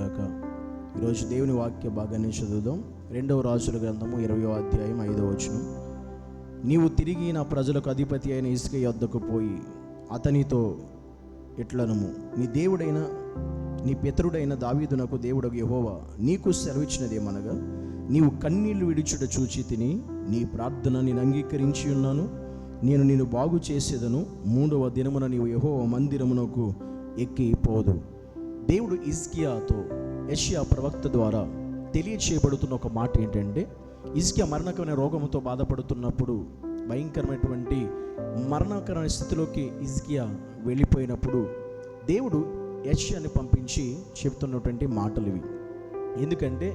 గాక. ఈరోజు దేవుని వాక్య భాగాన్ని చదువుదాం. రెండవ రాజుల గ్రంథము ఇరవయో అధ్యాయం ఐదవ వచనం. నీవు తిరిగి నా ప్రజలకు అధిపతి అయిన ఇసుక యొద్దకు పోయి అతనితో ఎట్లనము? నీ దేవుడైన నీ పితరుడైన దావీదునకు దేవుడు యహోవా నీకు సెలవిచ్చినదేమనగా నీవు కన్నీళ్ళు విడిచుట చూచి తిని నీ ప్రార్థన నేను అంగీకరించి ఉన్నాను. నేను నిన్ను బాగు చేసేదను. మూడవ దినమున నీవు యహోవ మందిరమునకు ఎక్కిపోదు. దేవుడు ఇస్కియాతో యష్యా ప్రవక్త ద్వారా తెలియచేయబడుతున్న ఒక మాట ఏంటంటే ఇస్కియా మరణకమైన రోగముతో బాధపడుతున్నప్పుడు భయంకరమైనటువంటి మరణకరమైన స్థితిలోకి ఇస్కియా వెళ్ళిపోయినప్పుడు దేవుడు యష్యాని పంపించి చెప్తున్నటువంటి మాటలు ఇవి. ఎందుకంటే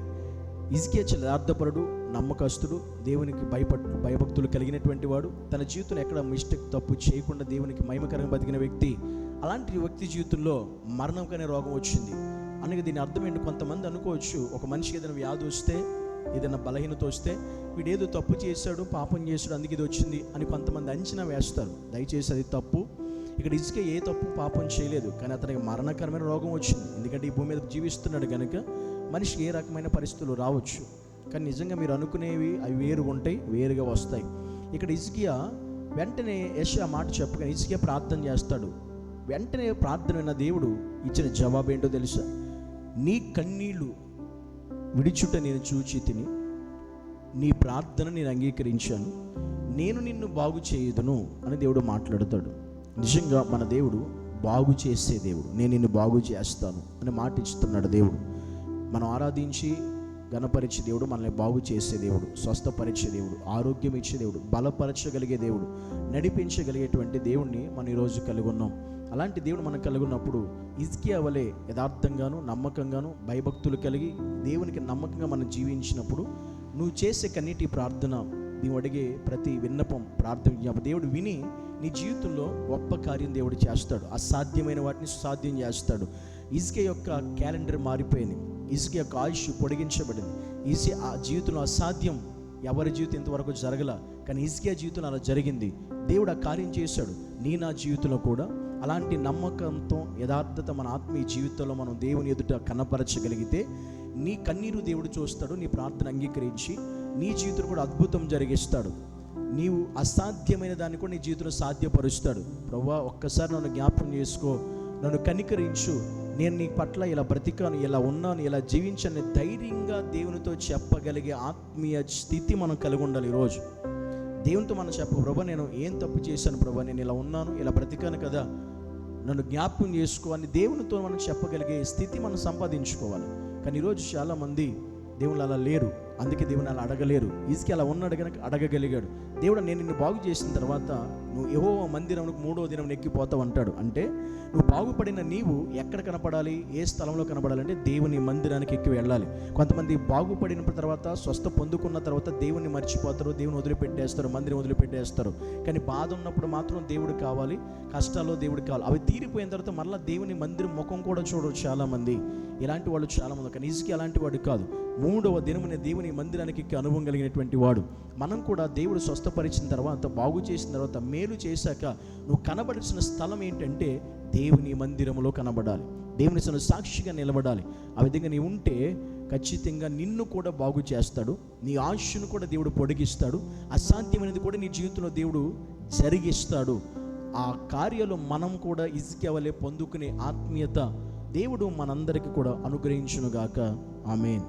ఇజ్కియా యథార్థపరుడు నమ్మకస్తుడు దేవునికి భయపడు భయభక్తులు కలిగినటువంటి వాడు. తన జీవితంలో ఎక్కడ మిస్టేక్ తప్పు చేయకుండా దేవునికి మహిమకరంగా బతికిన వ్యక్తి అలాంటి వ్యక్తి జీవితంలో మరణం కనే రోగం వచ్చింది. అనగా దీని అర్థం ఏంటి కొంతమంది అనుకోవచ్చు. ఒక మనిషికి ఏదైనా వ్యాధి వస్తే ఏదైనా బలహీనత వస్తే వీడు ఏదో తప్పు చేశాడు పాపం చేశాడు అందుకే ఇది వచ్చింది అని కొంతమంది అంచనా వేస్తారు. దయచేసి అది తప్పు. ఇక్కడ ఇసుక ఏ తప్పు పాపం చేయలేదు. కానీ అతనికి మరణకరమైన రోగం వచ్చింది. ఎందుకంటే ఈ భూమి మీద జీవిస్తున్నాడు కనుక మనిషికి ఏ రకమైన పరిస్థితులు రావచ్చు. కానీ నిజంగా మీరు అనుకునేవి అవి వేరుగా ఉంటాయి వేరుగా వస్తాయి. ఇక్కడ ఇసుకియా వెంటనే యశ ఆ మాట చెప్పగానే ఇసుకియా ప్రార్థన చేస్తాడు. వెంటనే ప్రార్థన విన్న దేవుడు ఇచ్చిన జవాబు ఏంటో తెలుసా? నీ కన్నీళ్ళు విడిచుట నేను చూచి తిని నీ ప్రార్థన నేను అంగీకరించాను నేను నిన్ను బాగు చేయదును అని దేవుడు మాట్లాడతాడు. నిజంగా మన దేవుడు బాగు చేసే దేవుడు నేను నిన్ను బాగు చేస్తాను అని మాట ఇస్తున్నాడు దేవుడు. మనం ఆరాధించి గణపరిచే దేవుడు మనల్ని బాగు చేసే దేవుడు స్వస్థపరిచే దేవుడు ఆరోగ్యం ఇచ్చే దేవుడు బలపరచగలిగే దేవుడు నడిపించగలిగేటువంటి దేవుణ్ణి మనం ఈరోజు కలిగి ఉన్నాం అలాంటి దేవుడు మనం కలిగి ఉన్నప్పుడు ఇజ్కియా వలె యథార్థంగాను నమ్మకంగాను భయభక్తులు కలిగి దేవునికి నమ్మకంగా మనం జీవించినప్పుడు నువ్వు చేసే కన్నీటి ప్రార్థన నీవు అడిగే ప్రతి విన్నపం ప్రార్థన దేవుడు విని నీ జీవితంలో గొప్ప కార్యం దేవుడు చేస్తాడు. అసాధ్యమైన వాటిని సాధ్యం చేస్తాడు. ఇసుక యొక్క క్యాలెండర్ మారిపోయింది. ఇసుక యొక్క ఆయుష్ పొడిగించబడింది. ఈసీ ఆ జీవితంలో అసాధ్యం. ఎవరి జీవితం ఇంతవరకు జరగల కానీ ఇసుకే జీవితంలో అలా జరిగింది. దేవుడు ఆ కార్యం చేశాడు. నీ నా జీవితంలో కూడా అలాంటి నమ్మకంతో యథార్థత మన ఆత్మీయ జీవితంలో మనం దేవుని ఎదుట కనపరచగలిగితే నీ కన్నీరు దేవుడు చూస్తాడు నీ ప్రార్థన అంగీకరించి నీ జీవితం కూడా అద్భుతం జరిగిస్తాడు. నీవు అసాధ్యమైన దాన్ని కూడా నీ జీవితంలో సాధ్యపరుస్తాడు. ప్రవ్వా ఒక్కసారి నన్ను జ్ఞాపకం చేసుకో. నన్ను కనికరించు. నేను నీ పట్ల ఇలా బ్రతికాను ఇలా ఉన్నాను ఇలా జీవించని ధైర్యంగా దేవునితో చెప్పగలిగే ఆత్మీయ స్థితి మనం కలిగి ఉండాలి ఈరోజు. దేవునితో మనం చెప్ప ప్రభా నేను ఏం తప్పు చేశాను? ప్రభా నేను ఇలా ఉన్నాను ఇలా బ్రతికాను కదా. నన్ను జ్ఞాపకం చేసుకో అని దేవునితో మనం చెప్పగలిగే స్థితి మనం సంపాదించుకోవాలి. కానీ ఈరోజు చాలామంది దేవుళ్ళు అలా లేరు. అందుకే దేవుని అలా అడగలేరు. ఈజీకి అలా ఉన్నాడు కనుక అడగగలిగాడు. దేవుడు నేను నిన్ను బాగు చేసిన తర్వాత నువ్వు ఏవో మందిరంకు మూడో దినం ఎక్కిపోతావు అంటాడు. అంటే నువ్వు బాగుపడిన నీవు ఎక్కడ కనపడాలి? ఏ స్థలంలో కనపడాలంటే దేవుని మందిరానికి ఎక్కి వెళ్ళాలి. కొంతమంది బాగుపడిన తర్వాత స్వస్థ పొందుకున్న తర్వాత దేవుని మర్చిపోతారు దేవుని వదిలిపెట్టేస్తారు మందిరం వదిలిపెట్టేస్తారు. కానీ బాధ ఉన్నప్పుడు మాత్రం దేవుడు కావాలి కష్టాల్లో దేవుడు కావాలి. అవి తీరిపోయిన తర్వాత మళ్ళీ దేవుని మందిరం ముఖం కూడా చూడరు చాలామంది. ఇలాంటి వాళ్ళు చాలామంది కానీ ఇసుకి అలాంటి వాడు కాదు. మూడవ దినమున దేవుని మందిరానికి అనుభవం కలిగినటువంటి వాడు. మనం కూడా దేవుడు స్వస్థపరిచిన తర్వాత బాగు చేసిన తర్వాత మేలు చేశాక నువ్వు కనబడాల్సిన స్థలం ఏంటంటే దేవుని మందిరంలో కనబడాలి. దేవుని సను సాక్షిగా నిలబడాలి. ఆ విధంగా నీ ఉంటే ఖచ్చితంగా నిన్ను కూడా బాగు చేస్తాడు. నీ ఆశను కూడా దేవుడు పొడిగిస్తాడు. అసాధ్యమైనది కూడా నీ జీవితంలో దేవుడు జరిగిస్తాడు. ఆ కార్యాలు మనం కూడా ఇసుకెవలే పొందుకునే ఆత్మీయత దేవుడు మనందరికీ కూడా అనుగ్రహించునుగాక. ఆమెన్.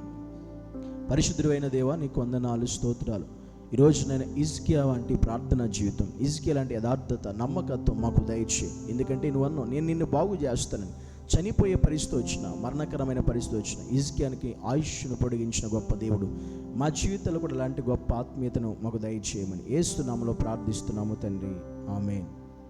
పరిశుద్ధుడైన దేవ నీకు వందనాలు స్తోత్రాలు. ఈరోజు నేను ఇజ్కియా వంటి ప్రార్థన జీవితం ఇజ్కియా లాంటి యథార్థత నమ్మకత్వం మాకు దయచే ఎందుకంటే నువ్వు అన్నావు నేను నిన్ను బాగు చేస్తానని. చనిపోయే పరిస్థితి వచ్చిన మరణకరమైన పరిస్థితి వచ్చిన ఇజ్కియానికి ఆయుష్ను పొడిగించిన గొప్ప దేవుడు. మా జీవితంలో కూడా అలాంటి గొప్ప ఆత్మీయతను మాకు దయచేయమని ఏస్తున్నాములో ప్రార్థిస్తున్నాము తండ్రి. ఆమెన్.